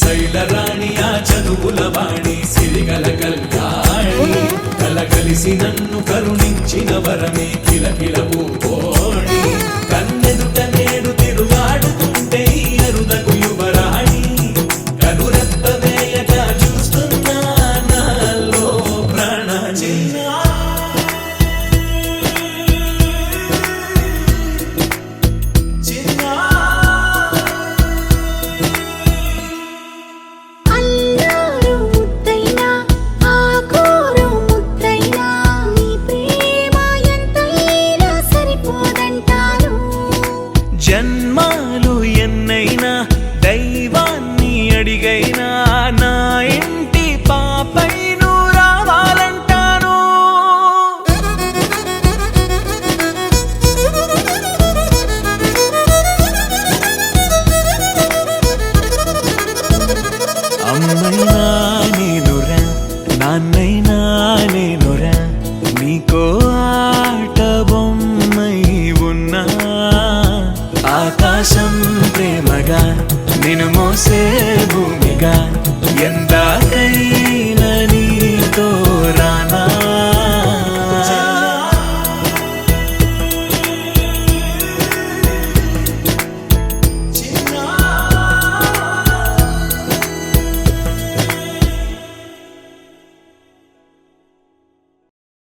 శ్రీశైల రాణి ఆ చదువుల వాణి సిరిగల కళ్యాణి. కలగలిసి నన్ను కరుణించిన వరమే కిలకిల పూకోణి కన్నెదుట నేడు తిరుగాడుతుంటే ఈ యువరాణి. కనురెప్ప చూస్తున్నా నాలో ప్రాణ చిన్నా చిన్నా జన్మాలు ఎన్నైనా దైవాన్ని అడిగైనా నా ఇంటి పాపై నువ్వు రావాలంటాను. అమ్మైనా ఆకాశం ప్రేమగా నిన్ను మోసే భూమిగా ఎంత